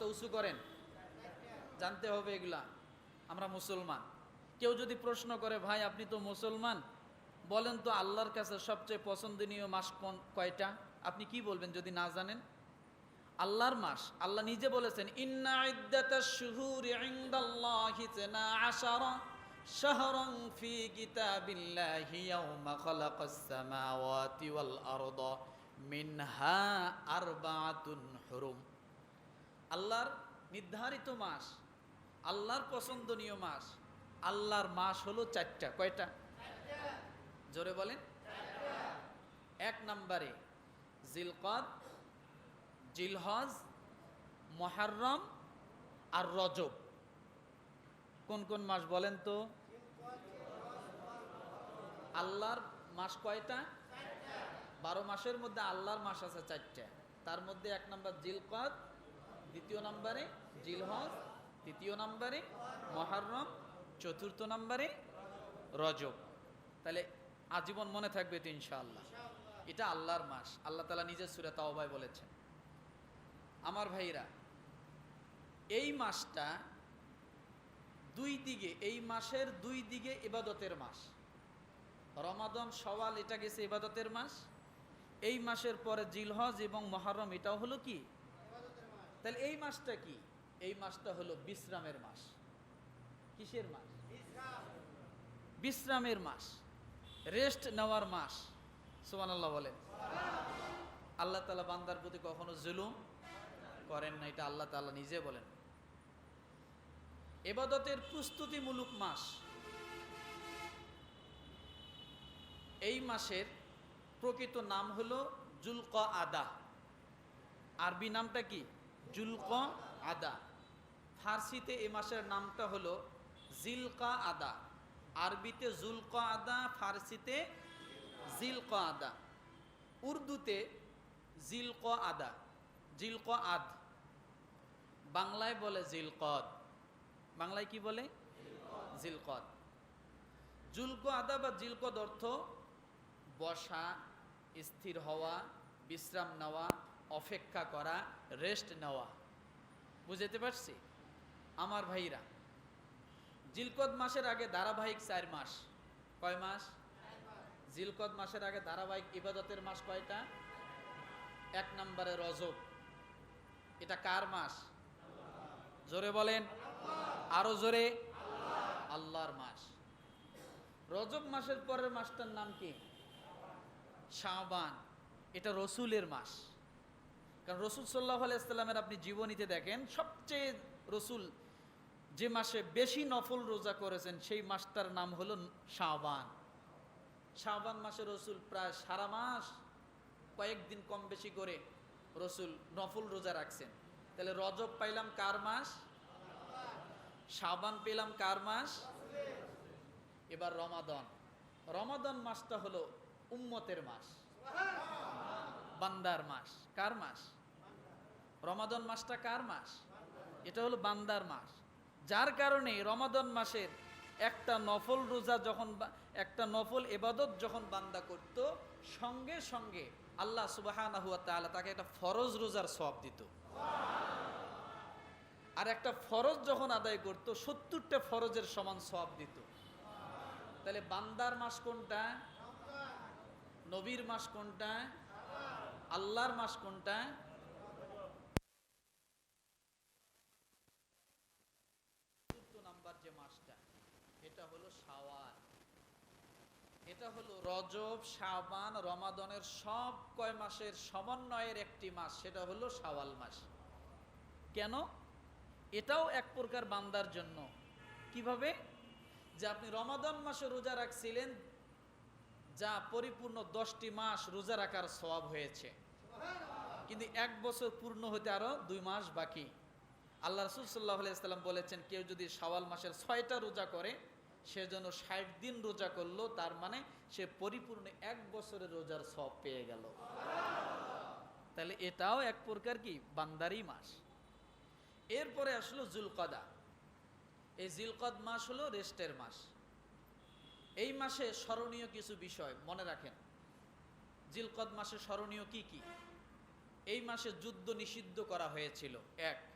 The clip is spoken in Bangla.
হাতটা উঁচু করেন। জানতে হবে এগুলা। আমরা মুসলমান। কেউ যদি প্রশ্ন করে, ভাই, আপনি তো মুসলমান? বলেন তো আল্লাহর কাছে সবচেয়ে পছন্দনীয় মাস কোন, কয়টা? আপনি কি বলবেন যদি না জানেন? আল্লাহর মাস। আল্লাহ নিজে বলেছেন, ইন্না আল্লাহর নির্ধারিত মাস, আল্লাহর পছন্দনীয় মাস, আল্লাহর মাস হলো চারটা। কয়টা? জোরে বলেন। এক নম্বরে জিলকদ, জিলহজ, মহারম আর রজব। কোন কোন মাস বলেন তো? আল্লাহর মাস কয়টা? বারো মাসের মধ্যে আল্লাহর মাস আছে চারটা। তার মধ্যে এক নম্বর জিলকদ দ্বিতীয় নম্বরে জিলহজ, তৃতীয় নম্বরে মহারম, চতুর্থ নম্বরে রজব। তাহলে আজীবন মনে থাকবে তো ইনশাআল্লাহ। এটা আল্লাহর মাস। আল্লাহ তালা নিজের সুরে তাওবায় বলেছেন। আমার ভাইরা এই মাসটা দুই দিকে, এই মাসের দুই দিকে ইবাদতের মাস। রমাদন সওয়াল এটা গেছে ইবাদতের মাস। এই মাসের পরে জিলহজ এবং মহরম এটাও হলো কি? তাহলে এই মাসটা কি? এই মাসটা হলো বিশ্রামের মাস। কিসের মাস? বিশ্রামের মাস। রেস্ট নেওয়ার মাস। সুমান আল্লাহ বলেন। আল্লাহ তালা বান্দার প্রতি কখনো জুলুম করেন না, এটা আল্লাহ তালা নিজে বলেন। এবাদতের প্রস্তুতিমূলক মাস। এই মাসের প্রকৃত নাম হলো জুলক আদা আরবি নামটা কি? জুলক আদা। ফার্সিতে এ মাসের নামটা হলো জিলকা আদা। আরবিতে জুলক আদা, ফার্সিতে জিলক আদা। উর্দুতে জিলক আদা, জিলক আদ। বাংলায় বলে জিলকদ। বাংলায় কি বলে? জিলকদ। জুলক আদা বা জিলকদ অর্থ বসা, স্থির হওয়া, বিশ্রাম নেওয়া অপেক্ষা করা রেস্ট নেওয়া। বুঝতে পারছি? আমার ভাইরা, জিলকদ মাসের আগে ধারাবাহিক চার মাস। কয় মাস? জিলকদ মাসের আগে ধারাবাহিক ইবাদতের মাস কয়টা? এক নম্বরে রজব। এটা কার মাস? জোরে বলেন। আরও জোরে। আল্লাহর মাস। রজব মাসের পরের মাসটার নাম কি? শাবান। এটা রসুলের মাস। কারণ রসুল সাল্লাহ আলাইস্লামের আপনি জীবনীতে দেখেন, সবচেয়ে রসুল যে মাসে বেশি নফল রোজা করেছেন, সেই মাসটার নাম হলো শাবান। শাবান মাসে রসুল প্রায় সারা মাস কয়েকদিন কম বেশি করে রসুল নফল রোজা রাখছেন। তাহলে রজব পাইলাম কার মাস? শাবান পেলাম কার মাস? এবার রমাদন। রমাদন মাসটা হলো উম্মতের মাস, বান্দার মাস। কার মাস? রমাদন মাসটা কার মাস? এটা হলো বান্দার মাস। যার কারণে রমাদন মাসের একটা নফল রোজা যখন একটা নফল এবাদত যখন বান্দা করত, সঙ্গে সঙ্গে আল্লাহ তাআলা তাকে একটা ফরজ রোজার সব দিত। আর একটা ফরজ যখন আদায় করত, সত্তরটা ফরজের সমান সব দিত। তাহলে বান্দার মাস কোনটা? নবীর মাস কোনটা? আল্লাহর মাস কোনটা চতুর্থ নাম্বার যে মাসটা শাওয়াল এটা হলো রজব, শাবান, রমাদনের সব কয় মাসের সমন্বয়ের একটি মাস, সেটা হলো শাওয়াল মাস। কেন? এটাও এক প্রকার বান্দার জন্য। কীভাবে? যে আপনি রমাদন মাসে রোজা রাখছিলেন, যা পরিপূর্ণ দশটি মাস রোজা রাখার সওয়াব হয়েছে। কিন্তু এক বছর পূর্ণ হতে আরও দুই মাস বাকি। আল্লাহ রসুল সাল্লাহ বলেছেন, কেউ যদি শাওয়াল মাসের ছয়টা রোজা করে সে যেন ষাট দিন রোজা করল, তার মানে সে পরিপূর্ণ এক বছরের রোজার সব পেয়ে গেল। তাহলে এটাও এক প্রকার কি? বান্দারি মাস। এরপরে আসলো জুলকদা। এই জিলকদ মাস হলো রেস্টের মাস। এই মাসে স্মরণীয় কিছু বিষয় মনে রাখেন। জিলকদ মাসে স্মরণীয় কি কি? এই মাসে যুদ্ধ নিষিদ্ধ করা হয়েছিল। এক